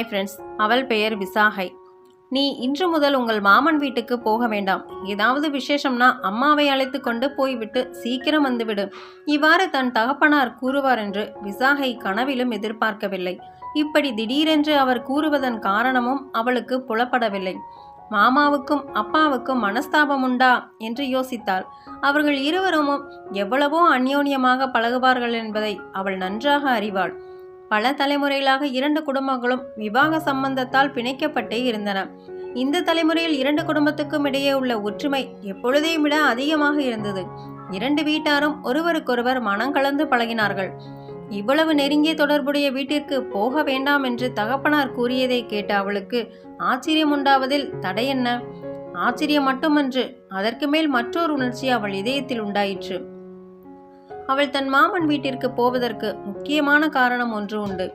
Hi friends அவள் பெயர் விசாகை. நீ இன்று முதல் உங்கள் மாமன் வீட்டுக்கு போக வேண்டாம். ஏதாவது விசேஷம்னா அம்மாவை அழைத்து கொண்டு போய்விட்டு சீக்கிரம் வந்துவிடு. இவ்வாறு தன் தகப்பனார் கூறுவார் என்று விசாகை கனவிலும் எதிர்பார்க்கவில்லை. இப்படி திடீரென்று அவர் கூறுவதன் காரணமும் அவளுக்கு புலப்படவில்லை. மாமாவுக்கும் அப்பாவுக்கும் மனஸ்தாபம் உண்டா என்று யோசித்தாள். அவர்கள் இருவரும் எவ்வளவோ அந்யோன்யமாக பழகுவார்கள் என்பதை அவள் நன்றாக அறிவாள். பல தலைமுறைகளாக இரண்டு குடும்பங்களும் விவாக சம்பந்தத்தால் பிணைக்கப்பட்டே இருந்தன. இந்த தலைமுறையில் இரண்டு குடும்பத்துக்கும் இடையே உள்ள ஒற்றுமை எப்பொழுதையும் விட அதிகமாக இருந்தது. இரண்டு வீட்டாரும் ஒருவருக்கொருவர் மனம் கலந்து பழகினார்கள். இவ்வளவு நெருங்கிய தொடர்புடைய வீட்டிற்கு போக வேண்டாம் என்று தகப்பனார் கூறியதை கேட்ட அவளுக்கு ஆச்சரியம் உண்டாவதில் தடை என்ன? ஆச்சரியம் மட்டுமன்று அதற்கு மேல் மற்றொரு உணர்ச்சி அவள் இதயத்தில் உண்டாயிற்று. அவள் தன் மாமன் வீட்டிற்கு போவதற்கு முக்கியமான காரணம் ஒன்று உண்டு.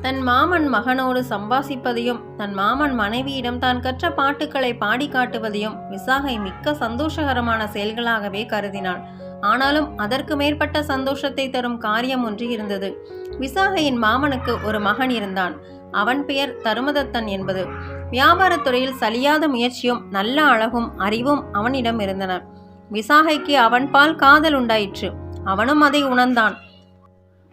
தன் மாமன் மகனோடு சம்பாசிப்பதையும் தன் மாமன் மனைவியிடம் தான் கற்ற பாட்டுக்களை பாடி காட்டுவதையும் விசாகை மிக்க சந்தோஷகரமான செயல்களாகவே கருதினாள். ஆனாலும் அதற்கு மேற்பட்ட சந்தோஷத்தை தரும் காரியம் ஒன்று இருந்தது. விசாகையின் மாமனுக்கு ஒரு மகன் இருந்தான். அவன் பெயர் தருமதத்தன் என்பது. வியாபாரத்துறையில் சலியாத முயற்சியும் நல்ல அழகும் அறிவும் அவனிடம் இருந்தன. விசாகைக்கு அவன்பால் காதல் உண்டாயிற்று. அவனும் அதை உணர்ந்தான்.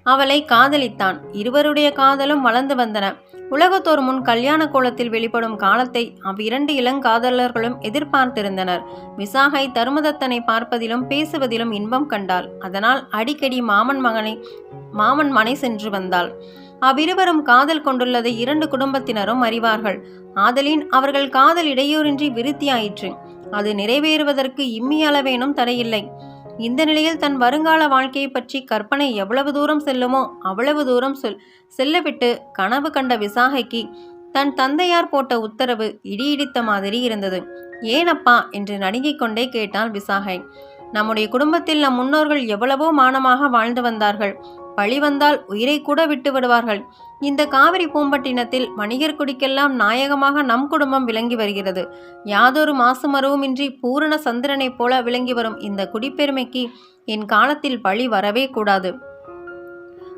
அவளை காதலித்தான். இருவருடைய காதலும் வளர்ந்து வந்தன. உலகத்தோர் முன் கல்யாண கோலத்தில் வெளிப்படும் காலத்தை அவ்விரண்டு இளங்காதலர்களும் எதிர்பார்த்திருந்தனர். விசாகை தருமதத்தனை பார்ப்பதிலும் பேசுவதிலும் இன்பம் கண்டாள். அதனால் அடிக்கடி மாமன் மகனை மாமன் மனை சென்று வந்தாள். அவ்விருவரும் காதல் கொண்டுள்ளதை இரண்டு குடும்பத்தினரும் அறிவார்கள். ஆதலின் அவர்கள் காதல் இடையூறின்றி விருத்தியாயிற்று. அது நிறைவேறுவதற்கு இம்மி அளவேனும் தடையில்லை. இந்த நிலையில் தன் வருங்கால வாழ்க்கையை பற்றி கற்பனை எவ்வளவு தூரம் செல்லுமோ அவ்வளவு தூரம் சொல் செல்லவிட்டு கனவு கண்ட விசாகைக்கு தன் தந்தையார் போட்ட உத்தரவு இடி இடித்த மாதிரி இருந்தது. ஏனப்பா? என்று நடுங்கிக் கொண்டே கேட்டாள் விசாகை. நம்முடைய குடும்பத்தில் நம் முன்னோர்கள் எவ்வளவோ மானமாக வாழ்ந்து வந்தார்கள். பழி வந்தால் உயிரை கூட விட்டு விடுவார்கள். இந்த காவிரி பூம்பட்டினத்தில் வணிகர் குடிக்கெல்லாம் நாயகமாக நம் குடும்பம் விளங்கி வருகிறது. யாதொரு மாசுமருவுமின்றி பூரண சந்திரனைப் போல விளங்கி வரும் இந்த குடிப்பெருமைக்கு என் காலத்தில் பழி வரவே கூடாது.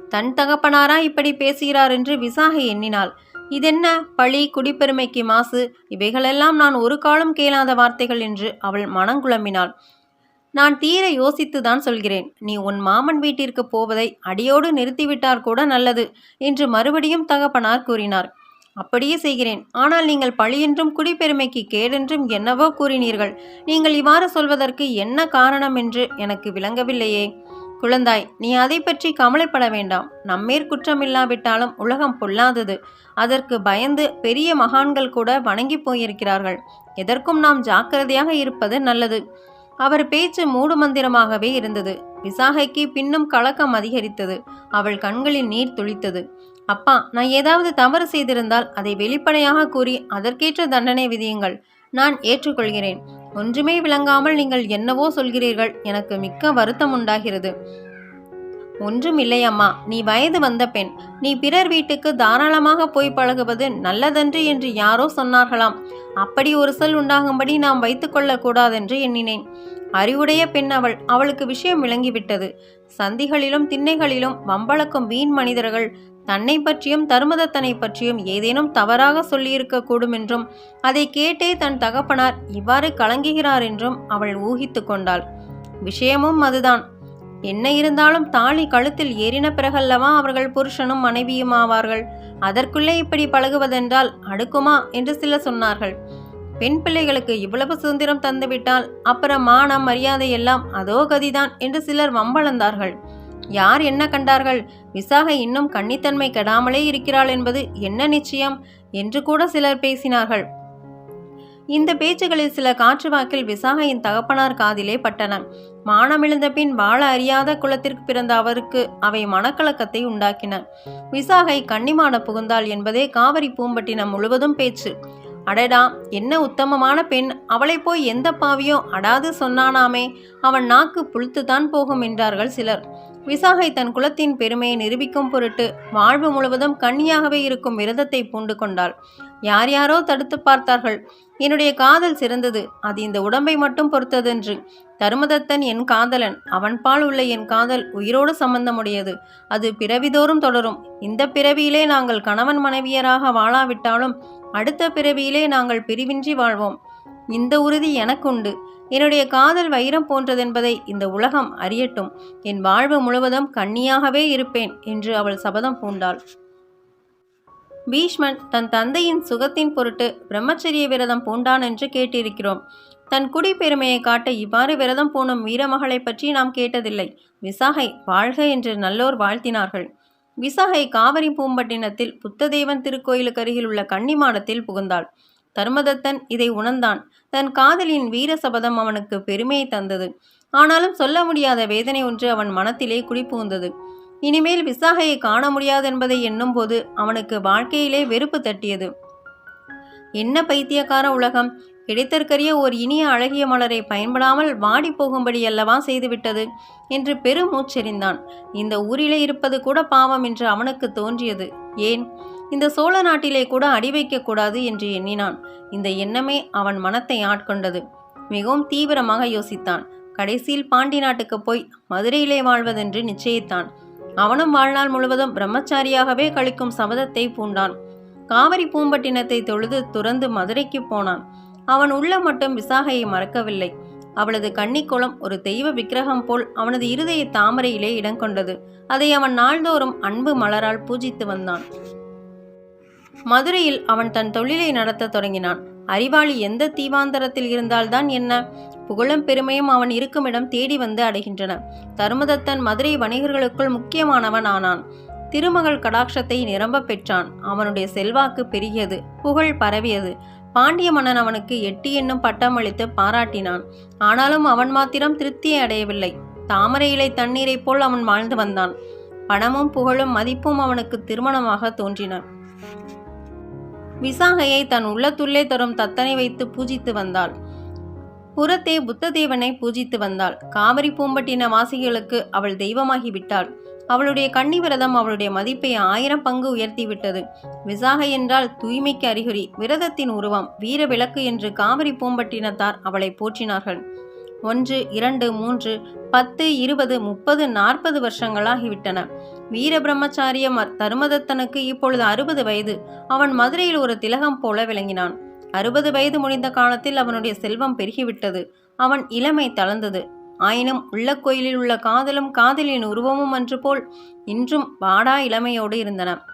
தன் தகப்பனாரா இப்படி பேசுகிறார் என்று விசாகை எண்ணினாள். இதென்ன? பழி குடிப்பெருமைக்கு மாசு? இவைகளெல்லாம் நான் ஒரு காலம் கேளாத வார்த்தைகள் என்று அவள் மனங்குழம்பினாள். நான் தீர யோசித்துதான் சொல்கிறேன். நீ உன் மாமன் வீட்டிற்கு போவதை அடியோடு நிறுத்திவிட்டார் கூட நல்லது என்று மறுபடியும் தகப்பனார் கூறினார். அப்படியே செய்கிறேன். ஆனால் நீங்கள் பழியென்றும் குடிப்பெருமைக்கு கேடென்றும் என்னவோ கூறினீர்கள். நீங்கள் இவ்வாறு சொல்வதற்கு என்ன காரணம் என்று எனக்கு விளங்கவில்லையே. குழந்தாய் நீ அதை பற்றி கவலைப்பட வேண்டாம். நம்மேற் குற்றமில்லாவிட்டாலும் உலகம் பொல்லாதது. அதற்கு பயந்து பெரிய மகான்கள் கூட வணங்கி போயிருக்கிறார்கள். எதற்கும் நாம் ஜாக்கிரதையாக இருப்பது நல்லது. அவர் பேச்சு மூடுமந்திரமாகவே இருந்தது. விசாகைக்கு பின்னும் கலக்கம் அதிகரித்தது. அவள் கண்களில் நீர் துளித்தது. அப்பா நான் ஏதாவது தவறு செய்திருந்தால் அதை வெளிப்படையாக கூறி அதற்கேற்ற தண்டனை விதியுங்கள். நான் ஏற்றுக்கொள்கிறேன். ஒன்றுமே விளங்காமல் நீங்கள் என்னவோ சொல்கிறீர்கள். எனக்கு மிக்க வருத்தம் உண்டாகிறது. ஒன்றும் இல்லையம்மா. நீ வயது வந்த பெண். நீ பிறர் வீட்டுக்கு தாராளமாக போய் பழகுவது நல்லதன்று என்று யாரோ சொன்னார்களாம். அப்படி ஒரு சொல் உண்டாகும்படி நாம் வைத்துக்கொள்ளக்கூடாதென்று எண்ணினேன். அறிவுடைய பெண் அவள். அவளுக்கு விஷயம் விளங்கிவிட்டது. சந்திகளிலும் திண்ணைகளிலும் வம்பளக்கும் வீண் மனிதர்கள் தன்னை பற்றியும் தருமதத்தனை பற்றியும் ஏதேனும் தவறாக சொல்லியிருக்கக்கூடும் என்றும் அதை கேட்டே தன் தகப்பனார் இவ்வாறு கலங்குகிறார் என்றும் அவள் ஊகித்து கொண்டாள். விஷயமும் அதுதான். என்ன இருந்தாலும் தாலி கழுத்தில் ஏறின பிறகல்லவா அவர்கள் புருஷனும் மனைவியும் ஆவார்கள். அதற்குள்ளே இப்படி பழகுவதென்றால் அடுக்குமா? என்று சிலர் சொன்னார்கள். பெண் பிள்ளைகளுக்கு இவ்வளவு சுதந்திரம் தந்துவிட்டால் அப்புறம் மானம் மரியாதை எல்லாம் அதோ கதிதான் என்று சிலர் வம்பளந்தார்கள். யார் என்ன கண்டார்கள்? விசாகை இன்னும் கன்னித்தன்மை கெடாமலே இருக்கிறாள் என்பது என்ன நிச்சயம்? என்று கூட சிலர் பேசினார்கள். இந்த பேச்சுகளில் சில காற்று வாக்கில் விசாகையின் தகப்பனார் காதிலே பட்டன. மானமிழந்த பின் வாழ அறியாத குலத்திற்கு பிறந்த அவருக்கு அவை மனக்கலக்கத்தை உண்டாக்கின. விசாகை கன்னிமான புகுந்தாள் என்பதே காவிரி பூம்பட்டினம் முழுவதும் பேச்சு. அடடா என்ன உத்தமமான பெண். அவளை போய் எந்த பாவியோ அடாது சொன்னானாமே. அவன் நாக்கு புழுத்துதான் போகும் என்றார்கள் சிலர். விசாகை தன் குலத்தின் பெருமையை நிரூபிக்கும் பொருட்டு வாழ்வு முழுவதும் கண்ணியாகவே இருக்கும் விரதத்தை பூண்டு கொண்டாள். யார் யாரோ தடுத்து பார்த்தார்கள். என்னுடைய காதல் சிறந்தது அது இந்த உடம்பை மட்டும் பொறுத்ததென்று. தருமதத்தன் என் காதலன் அவன்பால் உள்ள என் காதல் உயிரோடு சம்பந்தமுடையது. அது பிறவிதோறும் தொடரும். இந்த பிறவியிலே நாங்கள் கணவன் மனைவியராக வாழாவிட்டாலும் அடுத்த பிறவியிலே நாங்கள் பிரிவின்றி வாழ்வோம். இந்த உறுதி எனக்குண்டு. என்னுடைய காதல் வைரம் போன்றதென்பதை இந்த உலகம் அறியட்டும். என் வாழ்வு முழுவதும் கண்ணியாகவே இருப்பேன் என்று அவள் சபதம் பூண்டாள். பீஷ்மன் தன் தந்தையின் சுகத்தின் பொருட்டு பிரம்மச்சரிய விரதம் பூண்டான் என்று கேட்டிருக்கிறோம். தன் குடி பெருமையை காட்ட இவ்வாறு விரதம் பூணும் வீரமகளை பற்றி நாம் கேட்டதில்லை. விசாகை வாழ்க என்று நல்லோர் வாழ்த்தினார்கள். விசாகை காவிரி பூம்பட்டினத்தில் புத்ததேவன் திருக்கோயிலுக்கு அருகில் உள்ள கன்னிமாடத்தில் புகுந்தாள். தர்மதத்தன் இதை உணர்ந்தான். தன் காதலின் வீர சபதம் அவனுக்கு பெருமையை தந்தது. ஆனாலும் சொல்ல முடியாத வேதனை ஒன்று அவன் மனத்திலே குடிபுகுந்தது. இனிமேல் விசாகையை காண முடியாதென்பதை எண்ணும்போது அவனுக்கு வாழ்க்கையிலே வெறுப்பு தட்டியது. என்ன பைத்தியக்கார உலகம்? கிடைத்தற்கரிய ஓர் இனிய அழகிய மலரை பயன்படாமல் வாடி போகும்படி அல்லவா செய்துவிட்டது? என்று பெருமூச்செறிந்தான். இந்த ஊரிலே இருப்பது கூட பாவம் என்று அவனுக்கு தோன்றியது. ஏன்? இந்த சோழ நாட்டிலே கூட அடி வைக்கக்கூடாது என்று எண்ணினான். இந்த எண்ணமே அவன் மனத்தை ஆட்கொண்டது. மிகவும் தீவிரமாக யோசித்தான். கடைசியில் பாண்டி நாட்டுக்கு போய் மதுரையிலே வாழ்வதென்று நிச்சயித்தான். அவனும் வாழ்நாள் முழுவதும் பிரம்மச்சாரியாகவே கழிக்கும் சபதத்தை பூண்டான். காவிரி பூம்பட்டினத்தை தொழுது துறந்து மதுரைக்கு போனான். அவன் உள்ள மட்டும் விசாகையை மறக்கவில்லை. அவளது கன்னிக்குளம் ஒரு தெய்வ விக்கிரகம் போல் அவனது இருதய தாமரையிலே இடம் கொண்டது. அதை அவன் நாள்தோறும் அன்பு மலரால் பூஜித்து வந்தான். மதுரையில் அவன் தன் தொழிலை நடத்த தொடங்கினான். அறிவாளி எந்த தீவாந்தரத்தில் இருந்தால்தான் என்ன? புகழும் பெருமையும் அவன் இருக்குமிடம் தேடி வந்து அடைகின்றன. தருமதத்தன் மதுரை வணிகர்களுக்குள் முக்கியமானவன் ஆனான். திருமகள் கடாட்சத்தை நிரம்ப பெற்றான். அவனுடைய செல்வாக்கு பெருகியது புகழ் பரவியது. பாண்டிய மன்னன் அவனுக்கு எட்டி என்னும் பட்டம் அளித்து பாராட்டினான். ஆனாலும் அவன் மாத்திரம் திருப்தியை அடையவில்லை. தாமரை இலை தண்ணீரைப் போல் அவன் வாழ்ந்து வந்தான். பணமும் புகழும் மதிப்பும் அவனுக்கு திருமணமாக தோன்றின. விசாகையை தன் உள்ளத்துள்ளே தரும் தத்தனை வைத்து பூஜித்து வந்தாள். புறத்தே புத்ததேவனை பூஜித்து வந்தாள். காவிரி பூம்பட்டின வாசிகளுக்கு அவள் தெய்வமாகி விட்டாள். அவளுடைய கன்னி விரதம் அவளுடைய மதிப்பை ஆயிரம் பங்கு உயர்த்திவிட்டது விசாகை என்றால் தூய்மைக்கு அறிகுறி விரதத்தின் உருவம் வீர விளக்கு என்று காவிரி பூம்பட்டினத்தார் அவளை போற்றினார்கள். ஒன்று இரண்டு மூன்று பத்து இருபது முப்பது நாற்பது வருஷங்களாகிவிட்டன. வீர பிரம்மச்சாரிய தருமதத்தனுக்கு இப்பொழுது அறுபது வயது. அவன் மதுரையில் ஒரு திலகம் போல விளங்கினான். அறுபது வயது முடிந்த காலத்தில் அவனுடைய செல்வம் பெருகிவிட்டது. அவன் இளமை தளர்ந்தது. ஆயினும் உள்ள கோயிலில் உள்ள காதலும் காதலின் உருவமும் அன்று போல் இன்றும் வாடா இளமையோடு இருந்தன.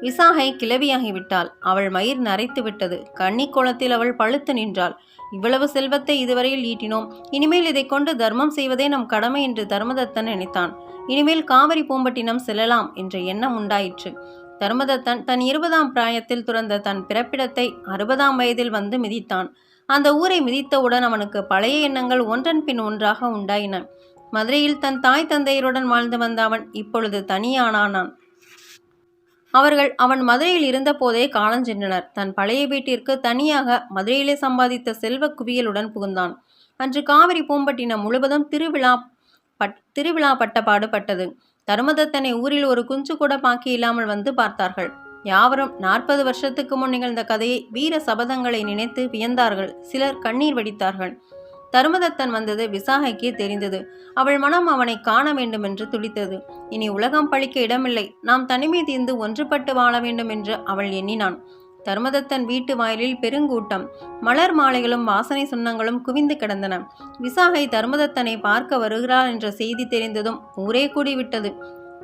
விசாகை கிளவியாகிவிட்டாள். அவள் மயிர் நரைத்து விட்டது கன்னி கோலத்தில் அவள் பழுத்து நின்றாள். இவ்வளவு செல்வத்தை இதுவரையில் ஈட்டினோம். இனிமேல் இதைக் கொண்டு தர்மம் செய்வதே நம் கடமை என்று தர்மதத்தன் நினைத்தான். இனிமேல் காவிரி பூம்பட்டினம் செல்லலாம் என்ற எண்ணம் உண்டாயிற்று. தர்மதத்தன் தன் இருபதாம் பிராயத்தில் துறந்த தன் பிறப்பிடத்தை அறுபதாம் வயதில் வந்து மிதித்தான். அந்த ஊரை மிதித்தவுடன் அவனுக்கு பழைய எண்ணங்கள் ஒன்றன் பின் ஒன்றாக உண்டாயின. மதுரையில் தன் தாய் தந்தையருடன் வாழ்ந்து வந்த அவன் இப்பொழுது தனியானானான். அவர்கள் அவன் மதுரையில் இருந்தபோதே காலஞ்சென்றனர் தன் பழைய வீட்டிற்கு தனியாக மதுரையிலே சம்பாதித்த செல்வ குவியலுடன் புகுந்தான். அன்று காவிரி பூம்பட்டினம் முழுவதும் திருவிழா பட் திருவிழா பட்ட பட்டது. தருமதத்தனை ஊரில் ஒரு குஞ்சு கூட பாக்கி இல்லாமல் வந்து பார்த்தார்கள். யாவரும் நாற்பது வருஷத்துக்கு முன் நிகழ்ந்த கதையை வீர சபதங்களை நினைத்து வியந்தார்கள். சிலர் கண்ணீர் வடித்தார்கள். தருமதத்தன் வந்தது விசாகைக்கு தெரிந்தது. அவள் மனம் அவனை காண வேண்டும் என்று துடித்தது. இனி உலகம் பழிக்க இடமில்லை. நாம் தனிமை தீர்ந்து ஒன்றுபட்டு வாழ வேண்டும் என்று அவள் எண்ணினான். தர்மதத்தன் வீட்டு வாயிலில் பெருங்கூட்டம். மலர் மாலைகளும் வாசனை சுண்ணங்களும் குவிந்து கிடந்தன. விசாகை தர்மதத்தனை பார்க்க வருகிறாள் என்ற செய்தி தெரிந்ததும் ஊரே கூடிவிட்டது.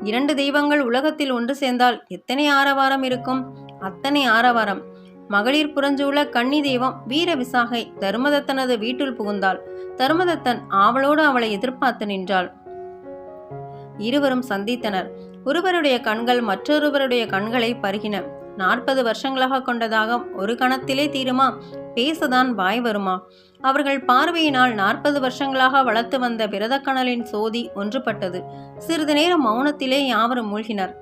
இரண்டு தெய்வங்கள் உலகத்தில் ஒன்று சேர்ந்தால் எத்தனை ஆரவாரம் இருக்கும்? அத்தனை ஆரவாரம். மகளிர் புறஞ்சூழ கன்னி தெய்வம் வீர விசாகை தருமதத்தனது வீட்டுள் புகுந்தாள். தருமதத்தன் ஆவலோடு அவளை எதிர்பார்த்து நின்றாள். இருவரும் சந்தித்தனர். ஒருவருடைய கண்கள் மற்றொருவருடைய கண்களை பருகின. நாற்பது வருஷங்களாக கொண்டதாக ஒரு கணத்திலே தீருமா? பேசதான் வாய் வருமா? அவர்கள் பார்வையினால் நாற்பது வருஷங்களாக வளர்த்து வந்த விரதக்கணலின் சோதி ஒன்றுபட்டது. சிறிது நேரம் மௌனத்திலே யாவரும் மூழ்கினர்.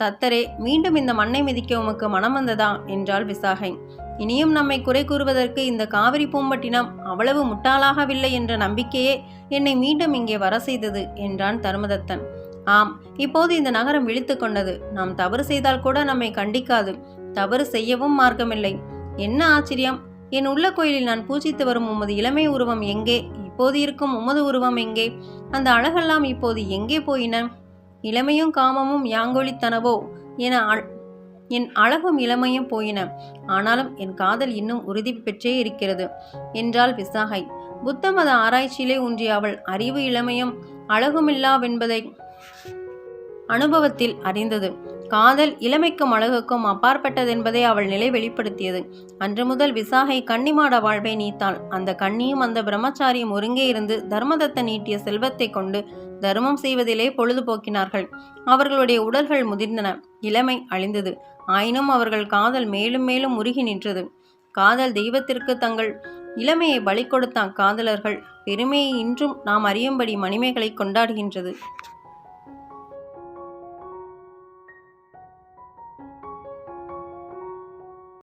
தத்தரே மீண்டும் இந்த மண்ணை மிதிக்க உமக்கு மனம் வந்ததா? என்றாள் விசாகை. இனியும் நம்மை குறை கூறுவதற்கு இந்த காவிரி பூம்பட்டினம் அவ்வளவு முட்டாளாகவில்லை என்ற நம்பிக்கையே என்னை மீண்டும் இங்கே வர செய்தது என்றான் தர்மதத்தன். ஆம் இப்போது இந்த நகரம் விழித்து கொண்டது. நாம் தவறு செய்தால் கூட நம்மை கண்டிக்காது. தவறு செய்யவும் மார்க்கமில்லை. என்ன ஆச்சரியம்? என் உள்ள கோயிலில் நான் பூஜித்து வரும் உமது இளமை உருவம் எங்கே? இப்போது இருக்கும் உமது உருவம் எங்கே? அந்த அழகெல்லாம் இப்போது எங்கே போயின? இளமையும் காமமும் யாங்கொழித்தனவோ? என அழ- என் அழகும் இளமையும் போயின. ஆனாலும் என் காதல் இன்னும் உறுதி பெற்றே இருக்கிறது என்றாள் விசாகை. புத்த மத ஆராய்ச்சியிலே ஊன்றிய அவள் அறிவு இளமையும் அழகுமில்லாவென்பதை அனுபவத்தில் அறிந்தது. காதல் இளமைக்கும் அழகுக்கும் அப்பாற்பட்டதென்பதை அவள் நிலை வெளிப்படுத்தியது. அன்று முதல் விசாகை கன்னிமாட வாழ்வை நீத்தாள். அந்த கண்ணியும் அந்த பிரம்மச்சாரியும் ஒருங்கே இருந்து தர்மதத்த நீட்டிய செல்வத்தை கொண்டு தர்மம் செய்வதிலே பொழுதுபோக்கினார்கள். அவர்களுடைய உடல்கள் முதிர்ந்தன. இளமை அழிந்தது. ஆயினும் அவர்கள் காதல் மேலும் மேலும் உருகி நின்றது. காதல் தெய்வத்திற்கு தங்கள் இளமையை பலி கொடுத்த அக்காதலர்கள் பெருமையை இன்றும் நாம் அறியும்படி மணிமைகளை கொண்டாடுகின்றது.